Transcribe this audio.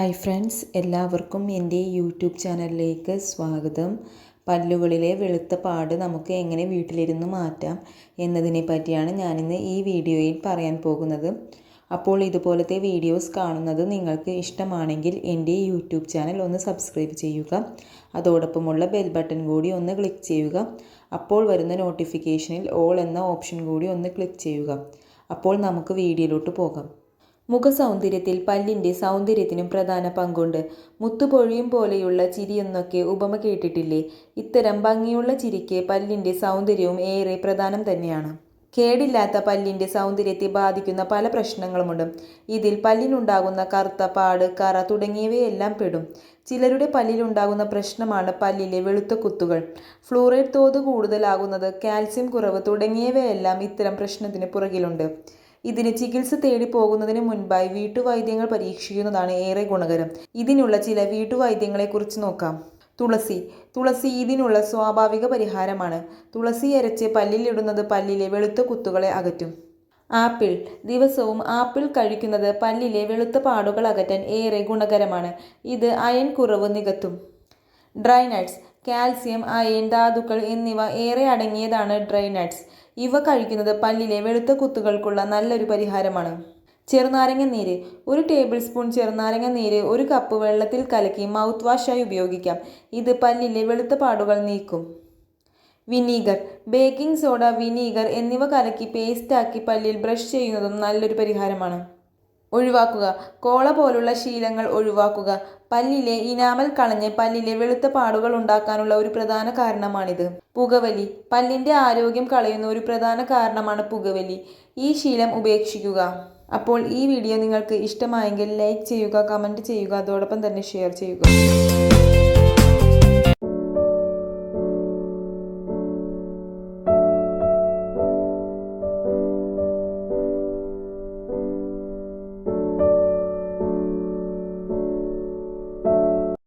Hi friends എല്ലാവർക്കും എന്റെ YouTube ചാനലിലേക്ക് സ്വാഗതം. പല്ലുകളിലെ വെളുത്ത പാട് നമുക്ക് എങ്ങനെ വീട്ടിലിരുന്ന് മാറ്റാം എന്നതിനെ പറ്റിയാണ് ഞാനിന്ന് ഈ വീഡിയോയിൽ പറയാൻ പോകുന്നത്. അപ്പോൾ ഇതുപോലത്തെ വീഡിയോസ് കാണുന്നത് നിങ്ങൾക്ക് ഇഷ്ടമാണെങ്കിൽ എന്റെ യൂട്യൂബ് ചാനൽ ഒന്ന് സബ്സ്ക്രൈബ് ചെയ്യുക അതോടൊപ്പമുള്ള ബെൽ ബട്ടൺ കൂടി ഒന്ന് ക്ലിക്ക് ചെയ്യുക അപ്പോൾ വരുന്ന നോട്ടിഫിക്കേഷനിൽ ഓൾ എന്ന ഓപ്ഷൻ കൂടി ഒന്ന് ക്ലിക്ക് ചെയ്യുക. അപ്പോൾ നമുക്ക് വീഡിയോയിലോട്ട് പോകാം. മുഖസൗന്ദര്യത്തിൽ പല്ലിന്റെ സൗന്ദര്യത്തിനും പ്രധാന പങ്കുണ്ട്. മുത്തുപൊഴിയും പോലെയുള്ള ചിരിയെന്നൊക്കെ ഉപമ കേട്ടിട്ടില്ലേ? ഇത്തരം ഭംഗിയുള്ള ചിരിക്ക് പല്ലിന്റെ സൗന്ദര്യവും ഏറെ പ്രധാനം തന്നെയാണ്. കേടില്ലാത്ത പല്ലിന്റെ സൗന്ദര്യത്തെ ബാധിക്കുന്ന പല പ്രശ്നങ്ങളുമുണ്ട്. ഇതിൽ പല്ലിനുണ്ടാകുന്ന കറുത്ത പാട് കറ തുടങ്ങിയവയെല്ലാം പെടും. ചിലരുടെ പല്ലിലുണ്ടാകുന്ന പ്രശ്നമാണ് പല്ലിലെ വെളുത്ത കുത്തുകൾ. ഫ്ലൂറൈഡ് തോത് കൂടുതലാകുന്നത് കാൽസ്യം കുറവ് തുടങ്ങിയവയെല്ലാം ഇത്തരം പ്രശ്നത്തിന് പുറകിലുണ്ട്. ഇതിന് ചികിത്സ തേടി പോകുന്നതിന് മുൻപായി വീട്ടുവൈദ്യങ്ങൾ പരീക്ഷിക്കുന്നതാണ് ഏറെ ഗുണകരം. ഇതിനുള്ള ചില വീട്ടുവൈദ്യങ്ങളെക്കുറിച്ച് നോക്കാം. തുളസി. തുളസി ഇതിനുള്ള സ്വാഭാവിക പരിഹാരമാണ്. തുളസി അരച്ച് പല്ലിലിടുന്നത് പല്ലിലെ വെളുത്ത കുത്തുകളെ അകറ്റും. ആപ്പിൾ. ദിവസവും ആപ്പിൾ കഴിക്കുന്നത് പല്ലിലെ വെളുത്ത പാടുകൾ അകറ്റാൻ ഏറെ ഗുണകരമാണ്. ഇത് അയൺ കുറവ് നികത്തും. Dry nuts. കാൽസ്യം അയൺ ധാതുക്കൾ എന്നിവ ഏറെ അടങ്ങിയതാണ് ഡ്രൈ നട്ട്സ്. ഇവ കഴിക്കുന്നത് പല്ലിലെ വെളുത്ത കുത്തുകൾക്കുള്ള നല്ലൊരു പരിഹാരമാണ്. ചെറുനാരങ്ങ നീര്. ഒരു ടേബിൾ സ്പൂൺ ചെറുനാരങ്ങ നീര് ഒരു കപ്പ് വെള്ളത്തിൽ കലക്കി മൗത്ത് വാഷായി ഉപയോഗിക്കാം. ഇത് പല്ലിലെ വെളുത്ത പാടുകൾ നീക്കും. വിനീഗർ. ബേക്കിംഗ് സോഡ വിനീഗർ എന്നിവ കലക്കി പേസ്റ്റാക്കി പല്ലിൽ ബ്രഷ് ചെയ്യുന്നതും നല്ലൊരു പരിഹാരമാണ്. ഒഴിവാക്കുക. കോള പോലുള്ള ശീലങ്ങൾ ഒഴിവാക്കുക. പല്ലിലെ ഇനാമൽ കളഞ്ഞ് പല്ലിലെ വെളുത്ത പാടുകൾ ഉണ്ടാക്കാനുള്ള ഒരു പ്രധാന കാരണമാണിത്. പുകവലി. പല്ലിന്റെ ആരോഗ്യം കളയുന്ന ഒരു പ്രധാന കാരണമാണ് പുകവലി. ഈ ശീലം ഉപേക്ഷിക്കുക. അപ്പോൾ ഈ വീഡിയോ നിങ്ങൾക്ക് ഇഷ്ടമായെങ്കിൽ ലൈക്ക് ചെയ്യുക കമന്റ് ചെയ്യുക അതോടൊപ്പം തന്നെ ഷെയർ ചെയ്യുക.